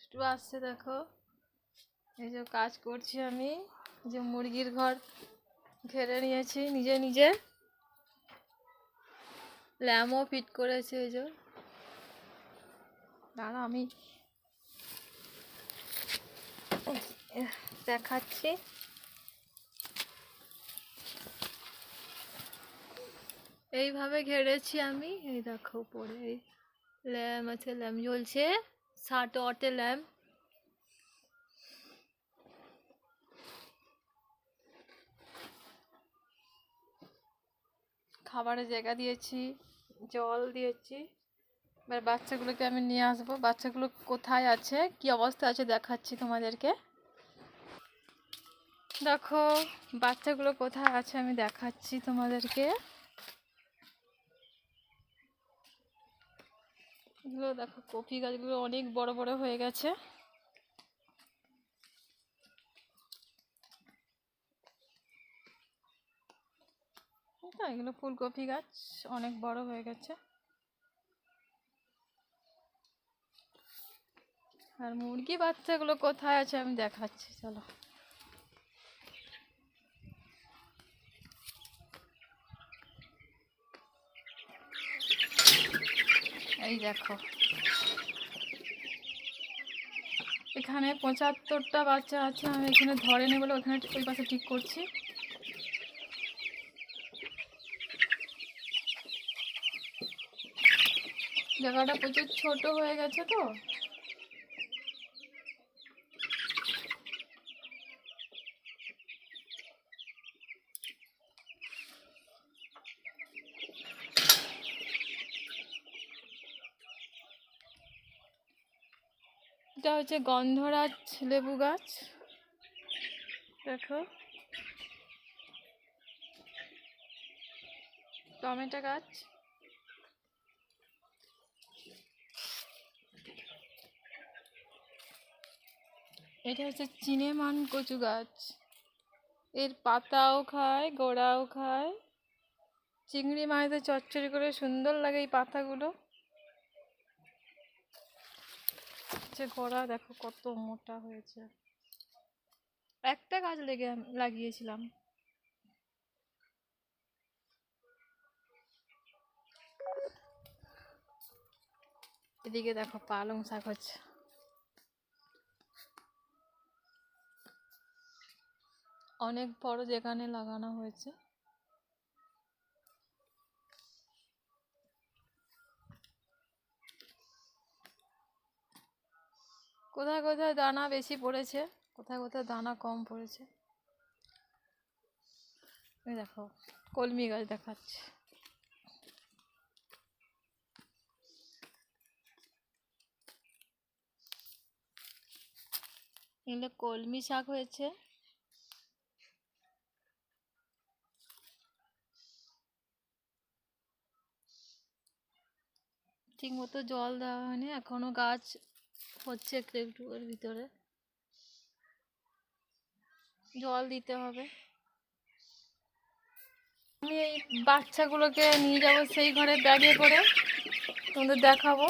দুষ্টু আসছে দেখো। এই যে কাজ করছি আমি যে মুরগির ঘর ঘেরে নিয়েছি নিজে নিজে। ল্যাম্পও ফিট করেছে এই যে। দাঁড়া আমি দেখাচ্ছি। এইভাবে ঘেরেছি আমি, এই দেখো পরে এই ল্যাম্প আছে ল্যাম্প জ্বলছে। ল্যাম্প খাবারের জায়গা দিয়েছি, জল দিয়েছি। এবার বাচ্চাগুলোকে আমি নিয়ে আসব। বাচ্চাগুলো কোথায় আছে? কি অবস্থা আছে দেখাচ্ছি তোমাদেরকে। দেখো, বাচ্চাগুলো কোথায় আছে আমি দেখাচ্ছি তোমাদেরকে। এগুলো দেখো, কপি গাছগুলো অনেক বড় বড় হয়ে গেছে। এগুলো ফুলকপি গাছ, অনেক বড় হয়ে গেছে। আর মুরগি বাচ্চাগুলো কোথায় আছে আমি দেখাচ্ছি, চলো। এই দেখো। এখানে পঁচাত্তরটা বাচ্চা আছে, আমি এখানে ধরে নেই বলে ওখানে ওই পাশে ঠিক করছি। জায়গাটা প্রচুর ছোট হয়ে গেছে তো। এটা হচ্ছে গন্ধরাজ লেবু গাছ। দেখো। টমেটো গাছ। এটা হচ্ছে চিনেমান কচু গাছ। এর পাতাও খায়, গোড়াও খায়। চিংড়ি মাছদের চচ্চড়ি করে সুন্দর লাগে এই পাতাগুলো। যে গোড়া দেখো কত মোটা হয়েছে। একটা গাছ লেগে, লাগিয়েছিলাম। এদিকে দেখো পালং শাক হচ্ছে। অনেক বড় যেখানে লাগানো হয়েছে। কোথায় কোথায় দানা বেশি পড়েছে? কোথায় কোথায় দানা কম পড়েছে? দেখো, কলমি গাছ দেখাচ্ছে। এগুলো কলমি শাক হয়েছে। ঠিক মতো জল দেওয়া হয়নি, এখনও গাছ হচ্ছে একটু একটু এর ভিতরে। জল দিতে হবে। আমি এই বাচ্চাগুলোকে নিয়ে যাব সেই ঘরে ব্যাগে করে। তোমাদের দেখাবো।